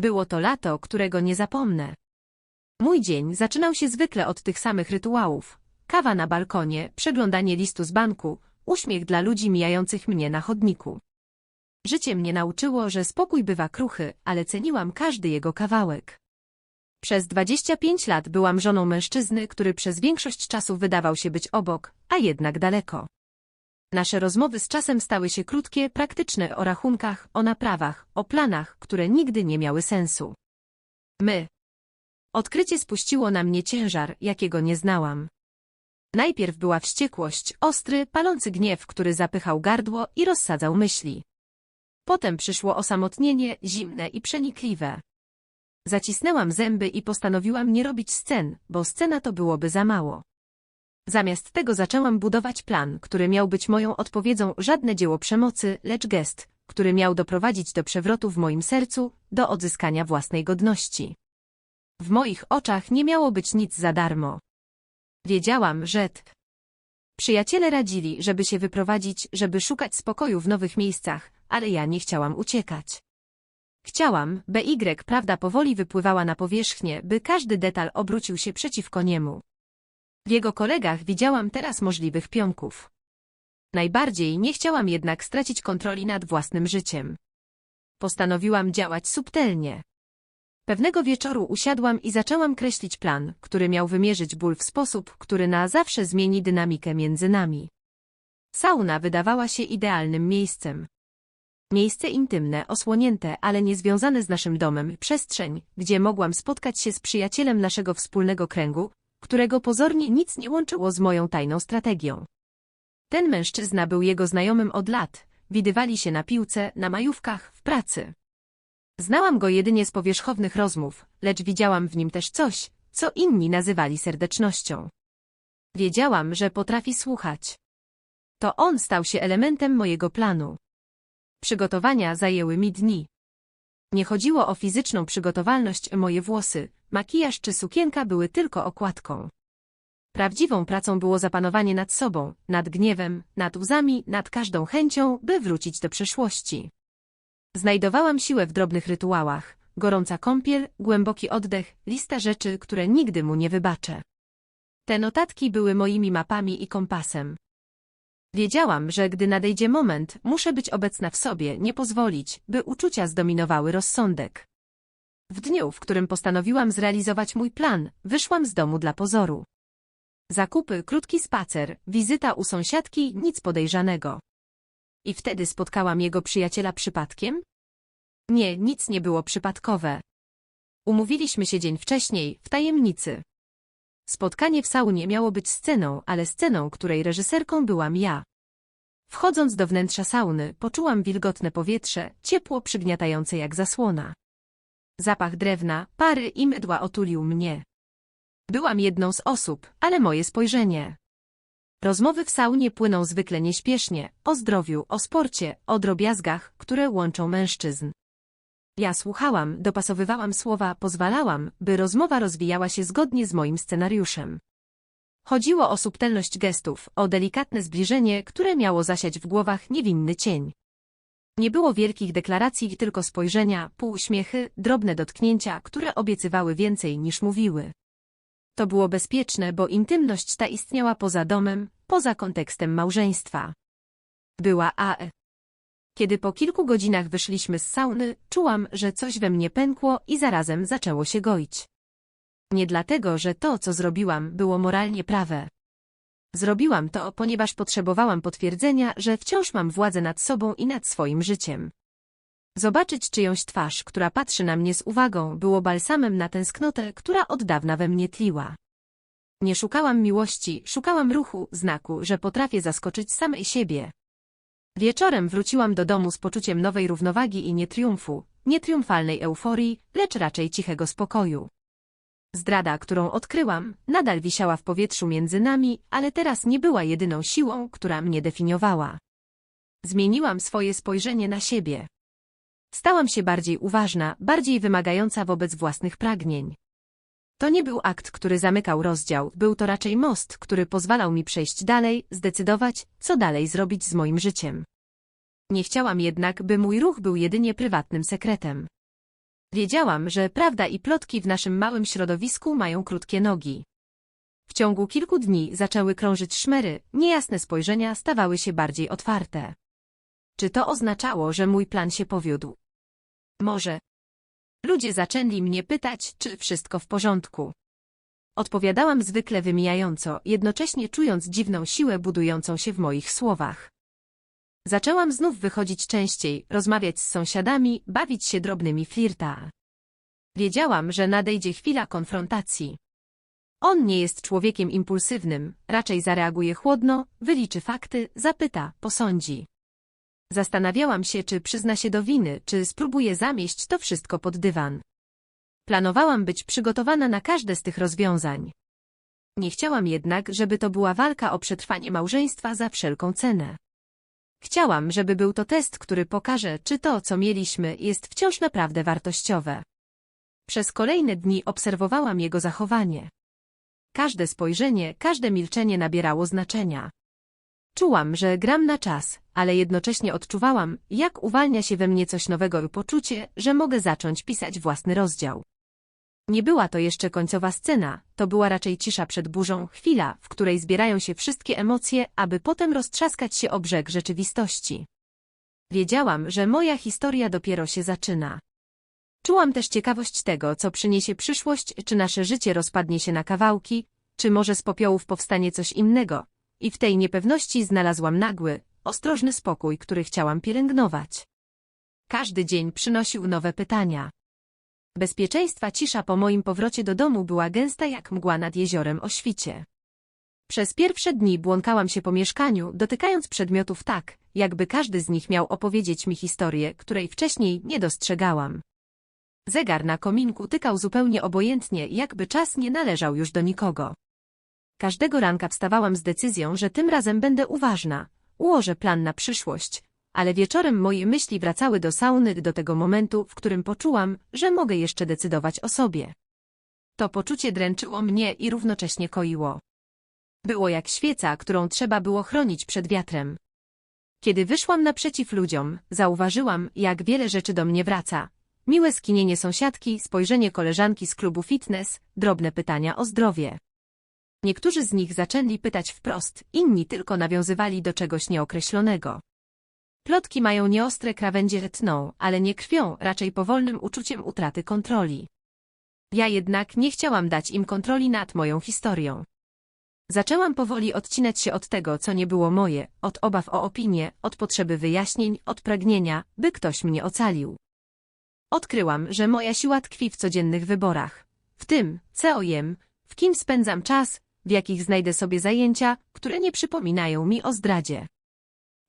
Było to lato, którego nie zapomnę. Mój dzień zaczynał się zwykle od tych samych rytuałów. Kawa na balkonie, przeglądanie listu z banku, uśmiech dla ludzi mijających mnie na chodniku. Życie mnie nauczyło, że spokój bywa kruchy, ale ceniłam każdy jego kawałek. Przez 25 lat byłam żoną mężczyzny, który przez większość czasu wydawał się być obok, a jednak daleko. Nasze rozmowy z czasem stały się krótkie, praktyczne o rachunkach, o naprawach, o planach, które nigdy nie miały sensu. My. Odkrycie spuściło na mnie ciężar, jakiego nie znałam. Najpierw była wściekłość, ostry, palący gniew, który zapychał gardło i rozsadzał myśli. Potem przyszło osamotnienie, zimne i przenikliwe. Zacisnęłam zęby i postanowiłam nie robić scen, bo scena to byłoby za mało. Zamiast tego zaczęłam budować plan, który miał być moją odpowiedzią żadne dzieło przemocy, lecz gest, który miał doprowadzić do przewrotu w moim sercu, do odzyskania własnej godności. W moich oczach nie miało być nic za darmo. Wiedziałam, że. Przyjaciele radzili, żeby się wyprowadzić, żeby szukać spokoju w nowych miejscach, ale ja nie chciałam uciekać. Chciałam, by Y prawda powoli wypływała na powierzchnię, by każdy detal obrócił się przeciwko niemu. W jego kolegach widziałam teraz możliwych pionków. Najbardziej nie chciałam jednak stracić kontroli nad własnym życiem. Postanowiłam działać subtelnie. Pewnego wieczoru usiadłam i zaczęłam kreślić plan, który miał wymierzyć ból w sposób, który na zawsze zmieni dynamikę między nami. Sauna wydawała się idealnym miejscem. Miejsce intymne, osłonięte, ale niezwiązane z naszym domem, przestrzeń, gdzie mogłam spotkać się z przyjacielem naszego wspólnego kręgu, którego pozornie nic nie łączyło z moją tajną strategią. Ten mężczyzna był jego znajomym od lat, widywali się na piłce, na majówkach, w pracy. Znałam go jedynie z powierzchownych rozmów, lecz widziałam w nim też coś, co inni nazywali serdecznością. Wiedziałam, że potrafi słuchać. To on stał się elementem mojego planu. Przygotowania zajęły mi dni. Nie chodziło o fizyczną przygotowalność, moje włosy, makijaż czy sukienka były tylko okładką. Prawdziwą pracą było zapanowanie nad sobą, nad gniewem, nad łzami, nad każdą chęcią, by wrócić do przeszłości. Znajdowałam siłę w drobnych rytuałach, gorąca kąpiel, głęboki oddech, lista rzeczy, które nigdy mu nie wybaczę. Te notatki były moimi mapami i kompasem. Wiedziałam, że gdy nadejdzie moment, muszę być obecna w sobie, nie pozwolić, by uczucia zdominowały rozsądek. W dniu, w którym postanowiłam zrealizować mój plan, wyszłam z domu dla pozoru. Zakupy, krótki spacer, wizyta u sąsiadki, nic podejrzanego. I wtedy spotkałam jego przyjaciela przypadkiem? Nie, nic nie było przypadkowe. Umówiliśmy się dzień wcześniej, w tajemnicy. Spotkanie w saunie miało być sceną, ale sceną, której reżyserką byłam ja. Wchodząc do wnętrza sauny, poczułam wilgotne powietrze, ciepło przygniatające jak zasłona. Zapach drewna, pary i mydła otulił mnie. Byłam jedną z osób, ale moje spojrzenie. Rozmowy w saunie płyną zwykle nieśpiesznie, o zdrowiu, o sporcie, o drobiazgach, które łączą mężczyzn. Ja słuchałam, dopasowywałam słowa, pozwalałam, by rozmowa rozwijała się zgodnie z moim scenariuszem. Chodziło o subtelność gestów, o delikatne zbliżenie, które miało zasiać w głowach niewinny cień. Nie było wielkich deklaracji, tylko spojrzenia, półuśmiechy, drobne dotknięcia, które obiecywały więcej niż mówiły. To było bezpieczne, bo intymność ta istniała poza domem, poza kontekstem małżeństwa. Była AE. Kiedy po kilku godzinach wyszliśmy z sauny, czułam, że coś we mnie pękło i zarazem zaczęło się goić. Nie dlatego, że to, co zrobiłam, było moralnie prawe. Zrobiłam to, ponieważ potrzebowałam potwierdzenia, że wciąż mam władzę nad sobą i nad swoim życiem. Zobaczyć czyjąś twarz, która patrzy na mnie z uwagą, było balsamem na tęsknotę, która od dawna we mnie tliła. Nie szukałam miłości, szukałam ruchu, znaku, że potrafię zaskoczyć samej siebie. Wieczorem wróciłam do domu z poczuciem nowej równowagi i nie triumfu, nie triumfalnej euforii, lecz raczej cichego spokoju. Zdrada, którą odkryłam, nadal wisiała w powietrzu między nami, ale teraz nie była jedyną siłą, która mnie definiowała. Zmieniłam swoje spojrzenie na siebie. Stałam się bardziej uważna, bardziej wymagająca wobec własnych pragnień. To nie był akt, który zamykał rozdział, był to raczej most, który pozwalał mi przejść dalej, zdecydować, co dalej zrobić z moim życiem. Nie chciałam jednak, by mój ruch był jedynie prywatnym sekretem. Wiedziałam, że prawda i plotki w naszym małym środowisku mają krótkie nogi. W ciągu kilku dni zaczęły krążyć szmery, niejasne spojrzenia stawały się bardziej otwarte. Czy to oznaczało, że mój plan się powiódł? Może. Ludzie zaczęli mnie pytać, czy wszystko w porządku. Odpowiadałam zwykle wymijająco, jednocześnie czując dziwną siłę budującą się w moich słowach. Zaczęłam znów wychodzić częściej, rozmawiać z sąsiadami, bawić się drobnymi flirta. Wiedziałam, że nadejdzie chwila konfrontacji. On nie jest człowiekiem impulsywnym, raczej zareaguje chłodno, wyliczy fakty, zapyta, posądzi. Zastanawiałam się, czy przyzna się do winy, czy spróbuje zamieść to wszystko pod dywan. Planowałam być przygotowana na każde z tych rozwiązań. Nie chciałam jednak, żeby to była walka o przetrwanie małżeństwa za wszelką cenę. Chciałam, żeby był to test, który pokaże, czy to, co mieliśmy, jest wciąż naprawdę wartościowe. Przez kolejne dni obserwowałam jego zachowanie. Każde spojrzenie, każde milczenie nabierało znaczenia. Czułam, że gram na czas, ale jednocześnie odczuwałam, jak uwalnia się we mnie coś nowego i poczucie, że mogę zacząć pisać własny rozdział. Nie była to jeszcze końcowa scena, to była raczej cisza przed burzą, chwila, w której zbierają się wszystkie emocje, aby potem roztrzaskać się o brzeg rzeczywistości. Wiedziałam, że moja historia dopiero się zaczyna. Czułam też ciekawość tego, co przyniesie przyszłość, czy nasze życie rozpadnie się na kawałki, czy może z popiołów powstanie coś innego. I w tej niepewności znalazłam nagły, ostrożny spokój, który chciałam pielęgnować. Każdy dzień przynosił nowe pytania. Bezpieczeństwa cisza po moim powrocie do domu była gęsta jak mgła nad jeziorem o świcie. Przez pierwsze dni błąkałam się po mieszkaniu, dotykając przedmiotów tak, jakby każdy z nich miał opowiedzieć mi historię, której wcześniej nie dostrzegałam. Zegar na kominku tykał zupełnie obojętnie, jakby czas nie należał już do nikogo. Każdego ranka wstawałam z decyzją, że tym razem będę uważna, ułożę plan na przyszłość, ale wieczorem moje myśli wracały do sauny do tego momentu, w którym poczułam, że mogę jeszcze decydować o sobie. To poczucie dręczyło mnie i równocześnie koiło. Było jak świeca, którą trzeba było chronić przed wiatrem. Kiedy wyszłam naprzeciw ludziom, zauważyłam, jak wiele rzeczy do mnie wraca. Miłe skinienie sąsiadki, spojrzenie koleżanki z klubu fitness, drobne pytania o zdrowie. Niektórzy z nich zaczęli pytać wprost, inni tylko nawiązywali do czegoś nieokreślonego. Plotki mają nieostre krawędzie tną, ale nie krwią, raczej powolnym uczuciem utraty kontroli. Ja jednak nie chciałam dać im kontroli nad moją historią. Zaczęłam powoli odcinać się od tego, co nie było moje, od obaw o opinię, od potrzeby wyjaśnień, od pragnienia, by ktoś mnie ocalił. Odkryłam, że moja siła tkwi w codziennych wyborach. W tym, co jem, w kim spędzam czas, w jakich znajdę sobie zajęcia, które nie przypominają mi o zdradzie.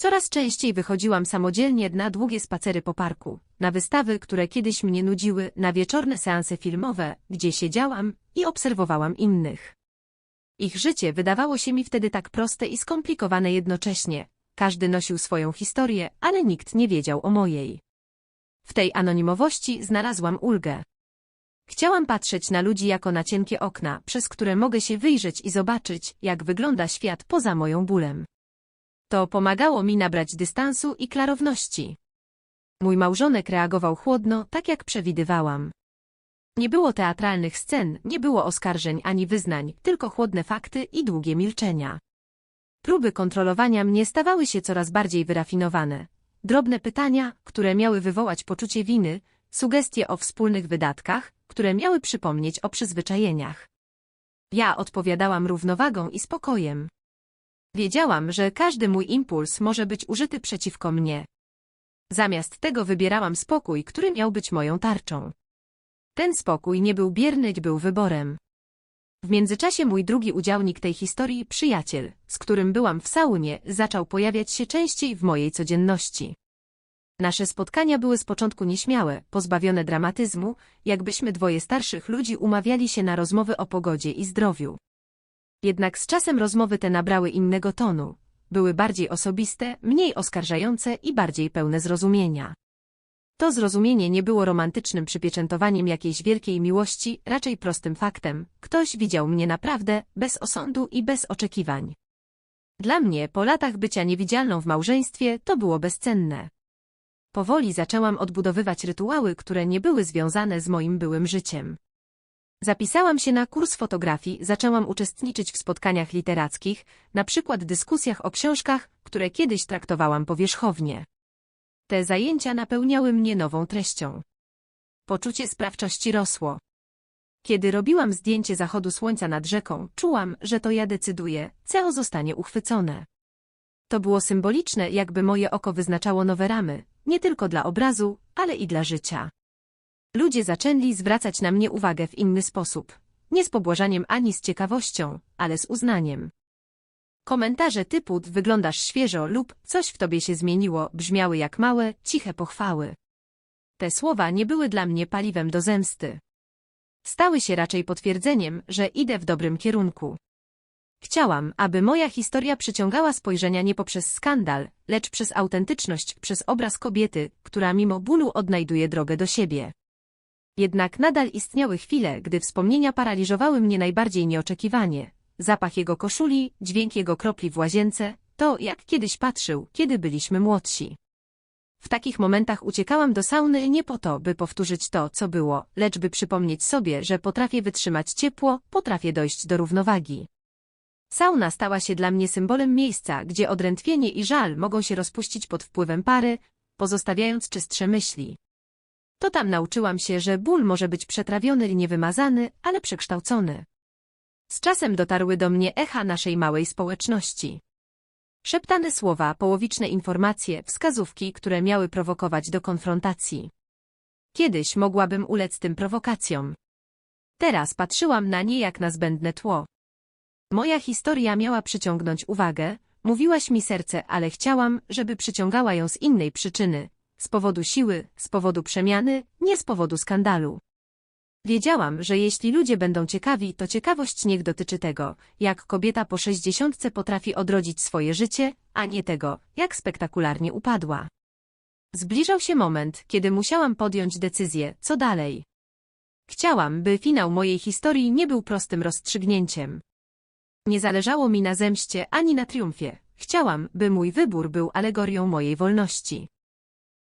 Coraz częściej wychodziłam samodzielnie na długie spacery po parku, na wystawy, które kiedyś mnie nudziły, na wieczorne seanse filmowe, gdzie siedziałam i obserwowałam innych. Ich życie wydawało się mi wtedy tak proste i skomplikowane jednocześnie. Każdy nosił swoją historię, ale nikt nie wiedział o mojej. W tej anonimowości znalazłam ulgę. Chciałam patrzeć na ludzi jako na cienkie okna, przez które mogę się wyjrzeć i zobaczyć, jak wygląda świat poza moją bólem. To pomagało mi nabrać dystansu i klarowności. Mój małżonek reagował chłodno, tak jak przewidywałam. Nie było teatralnych scen, nie było oskarżeń ani wyznań, tylko chłodne fakty i długie milczenia. Próby kontrolowania mnie stawały się coraz bardziej wyrafinowane. Drobne pytania, które miały wywołać poczucie winy, sugestie o wspólnych wydatkach, które miały przypomnieć o przyzwyczajeniach. Ja odpowiadałam równowagą i spokojem. Wiedziałam, że każdy mój impuls może być użyty przeciwko mnie. Zamiast tego wybierałam spokój, który miał być moją tarczą. Ten spokój nie był bierny, był wyborem. W międzyczasie mój drugi udziałnik tej historii, przyjaciel, z którym byłam w saunie, zaczął pojawiać się częściej w mojej codzienności. Nasze spotkania były z początku nieśmiałe, pozbawione dramatyzmu, jakbyśmy dwoje starszych ludzi umawiali się na rozmowy o pogodzie i zdrowiu. Jednak z czasem rozmowy te nabrały innego tonu, były bardziej osobiste, mniej oskarżające i bardziej pełne zrozumienia. To zrozumienie nie było romantycznym przypieczętowaniem jakiejś wielkiej miłości, raczej prostym faktem. Ktoś widział mnie naprawdę, bez osądu i bez oczekiwań. Dla mnie, po latach bycia niewidzialną w małżeństwie, to było bezcenne. Powoli zaczęłam odbudowywać rytuały, które nie były związane z moim byłym życiem. Zapisałam się na kurs fotografii, zaczęłam uczestniczyć w spotkaniach literackich, na przykład dyskusjach o książkach, które kiedyś traktowałam powierzchownie. Te zajęcia napełniały mnie nową treścią. Poczucie sprawczości rosło. Kiedy robiłam zdjęcie zachodu słońca nad rzeką, czułam, że to ja decyduję, co zostanie uchwycone. To było symboliczne, jakby moje oko wyznaczało nowe ramy, nie tylko dla obrazu, ale i dla życia. Ludzie zaczęli zwracać na mnie uwagę w inny sposób. Nie z pobłażaniem ani z ciekawością, ale z uznaniem. Komentarze typu wyglądasz świeżo lub coś w tobie się zmieniło brzmiały jak małe, ciche pochwały. Te słowa nie były dla mnie paliwem do zemsty. Stały się raczej potwierdzeniem, że idę w dobrym kierunku. Chciałam, aby moja historia przyciągała spojrzenia nie poprzez skandal, lecz przez autentyczność, przez obraz kobiety, która mimo bólu odnajduje drogę do siebie. Jednak nadal istniały chwile, gdy wspomnienia paraliżowały mnie najbardziej nieoczekiwanie. Zapach jego koszuli, dźwięk jego kropli w łazience, to jak kiedyś patrzył, kiedy byliśmy młodsi. W takich momentach uciekałam do sauny nie po to, by powtórzyć to, co było, lecz by przypomnieć sobie, że potrafię wytrzymać ciepło, potrafię dojść do równowagi. Sauna stała się dla mnie symbolem miejsca, gdzie odrętwienie i żal mogą się rozpuścić pod wpływem pary, pozostawiając czystsze myśli. To tam nauczyłam się, że ból może być przetrawiony i niewymazany, ale przekształcony. Z czasem dotarły do mnie echa naszej małej społeczności. Szeptane słowa, połowiczne informacje, wskazówki, które miały prowokować do konfrontacji. Kiedyś mogłabym ulec tym prowokacjom. Teraz patrzyłam na nie jak na zbędne tło. Moja historia miała przyciągnąć uwagę, mówiłaś mi serce, ale chciałam, żeby przyciągała ją z innej przyczyny, z powodu siły, z powodu przemiany, nie z powodu skandalu. Wiedziałam, że jeśli ludzie będą ciekawi, to ciekawość niech dotyczy tego, jak kobieta po sześćdziesiątce potrafi odrodzić swoje życie, a nie tego, jak spektakularnie upadła. Zbliżał się moment, kiedy musiałam podjąć decyzję, co dalej. Chciałam, by finał mojej historii nie był prostym rozstrzygnięciem. Nie zależało mi na zemście ani na triumfie. Chciałam, by mój wybór był alegorią mojej wolności.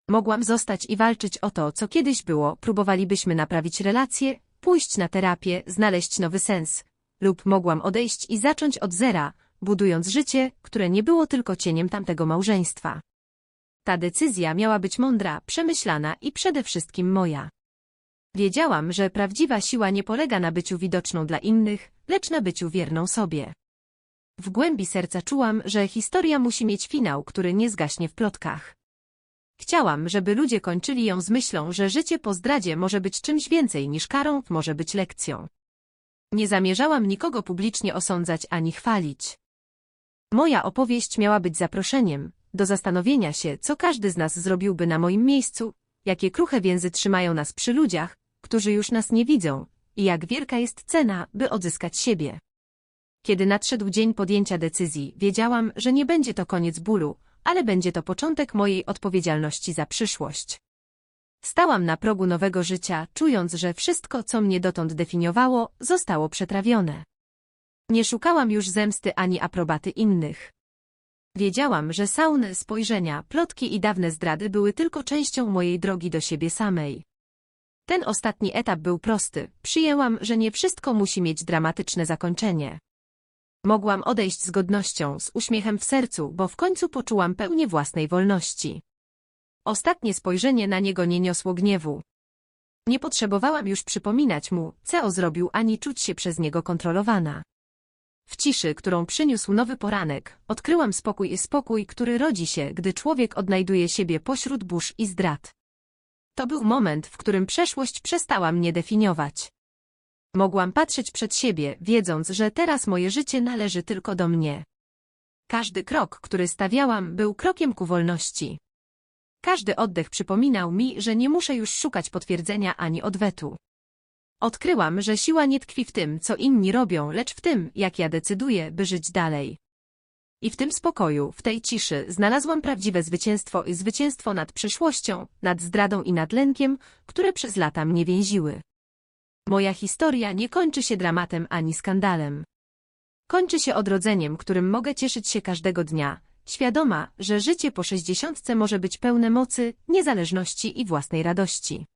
Mogłam zostać i walczyć o to, co kiedyś było, próbowalibyśmy naprawić relacje, pójść na terapię, znaleźć nowy sens. Lub mogłam odejść i zacząć od zera, budując życie, które nie było tylko cieniem tamtego małżeństwa. Ta decyzja miała być mądra, przemyślana i przede wszystkim moja. Wiedziałam, że prawdziwa siła nie polega na byciu widoczną dla innych, lecz na byciu wierną sobie. W głębi serca czułam, że historia musi mieć finał, który nie zgaśnie w plotkach. Chciałam, żeby ludzie kończyli ją z myślą, że życie po zdradzie może być czymś więcej niż karą, może być lekcją. Nie zamierzałam nikogo publicznie osądzać ani chwalić. Moja opowieść miała być zaproszeniem do zastanowienia się, co każdy z nas zrobiłby na moim miejscu, jakie kruche więzy trzymają nas przy ludziach, którzy już nas nie widzą, i jak wielka jest cena, by odzyskać siebie. Kiedy nadszedł dzień podjęcia decyzji, wiedziałam, że nie będzie to koniec bólu, ale będzie to początek mojej odpowiedzialności za przyszłość. Stałam na progu nowego życia, czując, że wszystko, co mnie dotąd definiowało, zostało przetrawione. Nie szukałam już zemsty ani aprobaty innych. Wiedziałam, że sauny, spojrzenia, plotki i dawne zdrady były tylko częścią mojej drogi do siebie samej. Ten ostatni etap był prosty. Przyjęłam, że nie wszystko musi mieć dramatyczne zakończenie. Mogłam odejść z godnością, z uśmiechem w sercu, bo w końcu poczułam pełnię własnej wolności. Ostatnie spojrzenie na niego nie niosło gniewu. Nie potrzebowałam już przypominać mu, co zrobił, ani czuć się przez niego kontrolowana. W ciszy, którą przyniósł nowy poranek, odkryłam spokój i spokój, który rodzi się, gdy człowiek odnajduje siebie pośród burz i zdrad. To był moment, w którym przeszłość przestała mnie definiować. Mogłam patrzeć przed siebie, wiedząc, że teraz moje życie należy tylko do mnie. Każdy krok, który stawiałam, był krokiem ku wolności. Każdy oddech przypominał mi, że nie muszę już szukać potwierdzenia ani odwetu. Odkryłam, że siła nie tkwi w tym, co inni robią, lecz w tym, jak ja decyduję, by żyć dalej. I w tym spokoju, w tej ciszy, znalazłam prawdziwe zwycięstwo i zwycięstwo nad przeszłością, nad zdradą i nad lękiem, które przez lata mnie więziły. Moja historia nie kończy się dramatem ani skandalem. Kończy się odrodzeniem, którym mogę cieszyć się każdego dnia, świadoma, że życie po sześćdziesiątce może być pełne mocy, niezależności i własnej radości.